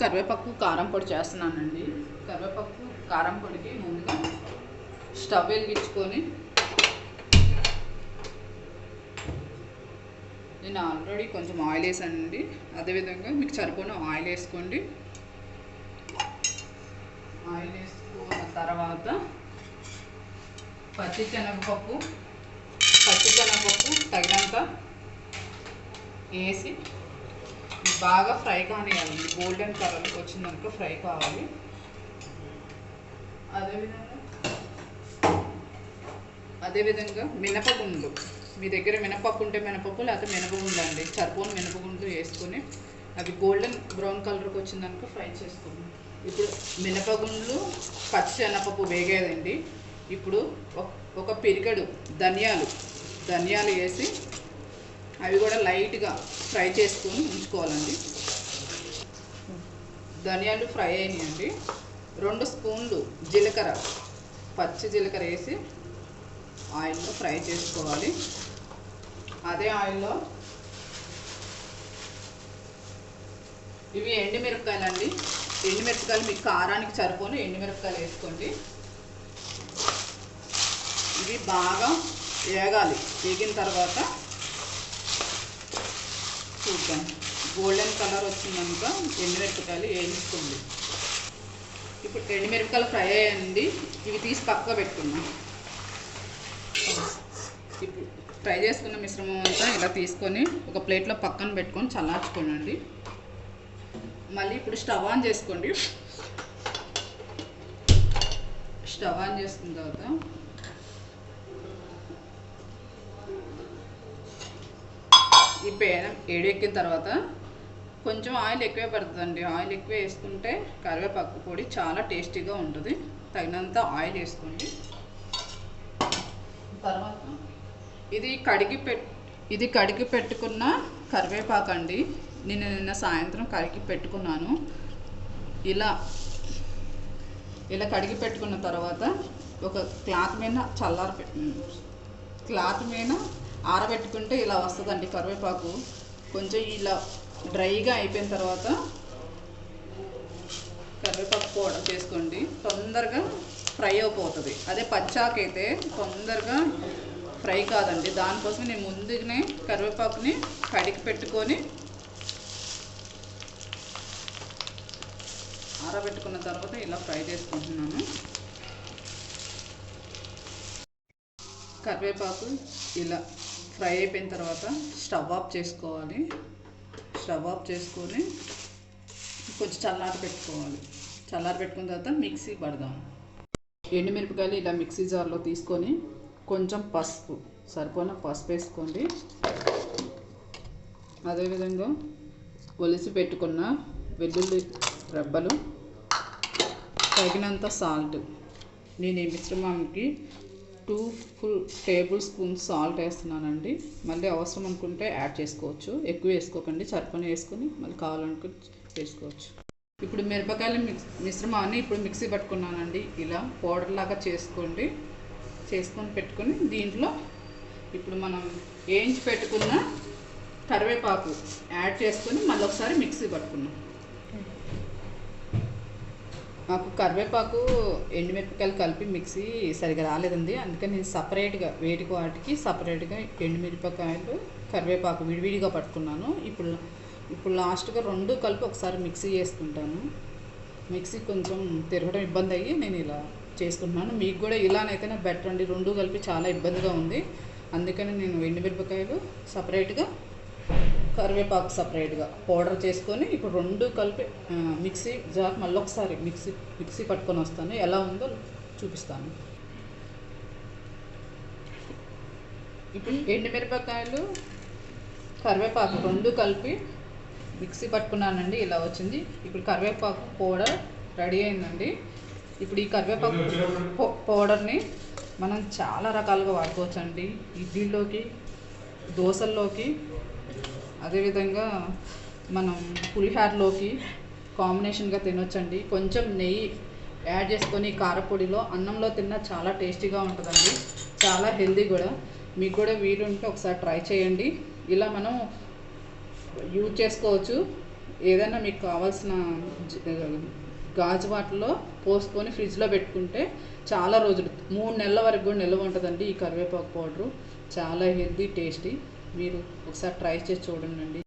కరివేపాకు కారం పొడి చేస్తున్నానండి. కరివేపాకు కారం పొడికి ముందుగా స్టవ్ వెలిగించుకొని నేను ఆల్రెడీ కొంచెం ఆయిల్ వేసానండి. అదేవిధంగా మీకు సరిపోయిన ఆయిల్ వేసుకోండి. ఆయిల్ వేసుకున్న తర్వాత పచ్చి శనగపప్పు పచ్చి శనగపప్పు తగినంత వేసి బాగా ఫ్రై కానివ్వాలి గోల్డెన్ కలర్ వచ్చిందనుకో ఫ్రై కావాలి. అదేవిధంగా అదేవిధంగా మినపగుండ్లు మీ దగ్గర మినపప్పు ఉంటే మినపప్పు లేకపోతే మినపగుండు అండి సరిపోని మినపగుండు వేసుకొని అవి గోల్డెన్ బ్రౌన్ కలర్కి వచ్చిందనుకో ఫ్రై చేసుకోండి. ఇప్పుడు మినపగుండ్లు పచ్చి వేగేదండి ఇప్పుడు ఒక- ఒక పిరికడు ధనియాలు. ధనియాలు వేసి అవి కూడా లైట్గా ఫ్రై చేసుకొని ఉంచుకోవాలండి. ధనియాలు ఫ్రై అయినాయండి. రెండు స్పూన్లు జీలకర్ర పచ్చి జీలకర్ర వేసి ఆయిల్లో ఫ్రై చేసుకోవాలి. అదే ఆయిల్లో ఇవి ఎండుమిరపకాయలు అండి ఎండుమిరపకాయలు మీకు కారానికి సరిపోను ఎండుమిరపకాయలు వేసుకోండి. ఇవి బాగా వేగాలి. వేగిన తర్వాత చూద్దాం. గోల్డెన్ కలర్ వచ్చిందనుక ఎండుమిరపకాయలు వేయించుకోండి. ఇప్పుడు ఎండుమిరపకాయలు ఫ్రై అయ్యండి ఇవి తీసి పక్క పెట్టుకున్నాం ఇప్పుడు ఫ్రై చేసుకున్న మిశ్రమం అంతా ఇలా తీసుకొని ఒక ప్లేట్లో పక్కన పెట్టుకొని చల్లార్చుకోనండి. మళ్ళీ ఇప్పుడు స్టవ్ ఆన్ చేసుకోండి. స్టవ్ ఆన్ చేసుకున్న తర్వాత ఈ పేనం ఏడెక్కిన తర్వాత కొంచెం ఆయిల్ ఎక్కువే పడుతుందండి. ఆయిల్ ఎక్కువ వేసుకుంటే కరివేపాకు పొడి చాలా టేస్టీగా ఉంటుంది. తగినంత ఆయిల్ వేసుకోండి. తర్వాత ఇది కడిగి పెట్ ఇది కడిగి పెట్టుకున్న కరివేపాకు అండి నేను నిన్న సాయంత్రం కడిగి పెట్టుకున్నాను. ఇలా ఇలా కడిగి పెట్టుకున్న తర్వాత ఒక క్లాత్ మీద చల్లారి క్లాత్ మీద ఆరబెట్టుకుంటే ఇలా వస్తుందండి కరివేపాకు. కొంచెం ఇలా డ్రైగా అయిపోయిన తర్వాత కరివేపాకు పౌడర్ చేసుకోండి. తొందరగా ఫ్రై అయిపోతుంది. అదే పచ్చాకైతే తొందరగా ఫ్రై కాదండి. దానికోసం నేను ముందుగానే కరివేపాకుని కడిగి పెట్టుకొని ఆరబెట్టుకున్న తర్వాత ఇలా ఫ్రై చేసుకుంటున్నాను. కరివేపాకు ఇలా ఫ్రై అయిపోయిన తర్వాత స్టవ్ ఆఫ్ చేసుకోవాలి. స్టవ్ ఆఫ్ చేసుకొని కొంచెం చల్లారి పెట్టుకోవాలి. చల్లారి పెట్టుకున్న తర్వాత మిక్సీ పడదాం. ఎండుమిరపకాయలు ఇలా మిక్సీ జార్లో తీసుకొని కొంచెం పసుపు సరిపోయిన పసుపు వేసుకోండి. అదేవిధంగా ఒలిసి పెట్టుకున్న వెల్లుల్లి రెబ్బలు తగినంత సాల్ట్. నేను ఈ మిశ్రమానికి two full tablespoon salt వేస్తున్నానండి. మళ్ళీ అవసరం అనుకుంటే యాడ్ చేసుకోవచ్చు. ఎక్కువ వేసుకోకండి. సరిపోని వేసుకొని మళ్ళీ కావాలనుకుంటే వేసుకోవచ్చు. ఇప్పుడు మిరపకాయల మిక్స్ మిశ్రమాన్ని ఇప్పుడు మిక్సీ పట్టుకున్నానండి. ఇలా పౌడర్ లాగా చేసుకోండి. చేసుకొని పెట్టుకొని దీంట్లో ఇప్పుడు మనం వేయించి పెట్టుకున్న కరివేపాకు యాడ్ చేసుకొని మళ్ళీ ఒకసారి మిక్సీ పట్టుకున్నాం నాకు కరివేపాకు ఎండుమిరపకాయలు కలిపి మిక్సీ సరిగా రాలేదండి. అందుకని నేను సపరేట్గా వేటికి వాటికి సపరేట్గా ఎండుమిరపకాయలు కరివేపాకు విడివిడిగా పట్టుకున్నాను. ఇప్పుడు ఇప్పుడు లాస్ట్గా రెండు కలిపి ఒకసారి మిక్సీ చేసుకుంటాను మిక్సీ కొంచెం తిరగడం ఇబ్బంది అయ్యి నేను ఇలా చేసుకుంటున్నాను మీకు కూడా ఇలానైతేనే బెటర్ అండి. రెండు కలిపి చాలా ఇబ్బందిగా ఉంది. అందుకని నేను ఎండుమిరపకాయలు సపరేట్గా కరివేపాకు సపరేట్గా పౌడర్ చేసుకొని ఇప్పుడు రెండు కలిపి మిక్సీ జార్ మళ్ళీ ఒకసారి మిక్సీ మిక్సీ పట్టుకొని వస్తాను. ఎలా ఉందో చూపిస్తాను. ఇప్పుడు ఎండుమిరపకాయలు కరివేపాకు రెండు కలిపి మిక్సీ పట్టుకున్నానండి ఇలా వచ్చింది. ఇప్పుడు కరివేపాకు పౌడర్ రెడీ అయిందండి. ఇప్పుడు ఈ కరివేపాకు పౌడర్ని మనం చాలా రకాలుగా వాడుకోవచ్చండి. ఇడ్లీలోకి దోశల్లోకి అదేవిధంగా మనం పులిహారలోకి కాంబినేషన్గా తినొచ్చండి. కొంచెం నెయ్యి యాడ్ చేసుకొని కారపొడిలో అన్నంలో తిన్నా చాలా టేస్టీగా ఉంటుందండి. చాలా హెల్దీ కూడా. మీకు కూడా వీలుంటే ఒకసారి ట్రై చేయండి. ఇలా మనం యూజ్ చేసుకోవచ్చు. ఏదైనా మీకు కావాల్సిన గాజు వాటిలో పోసుకొని ఫ్రిడ్జ్లో పెట్టుకుంటే చాలా రోజులు మూడు నెలల వరకు కూడా నిల్వ ఉంటుందండి ఈ కరివేపాకు పౌడరు. చాలా హెల్దీ టేస్టీ. మీరు ఒకసారి ట్రై చేసి చూడండి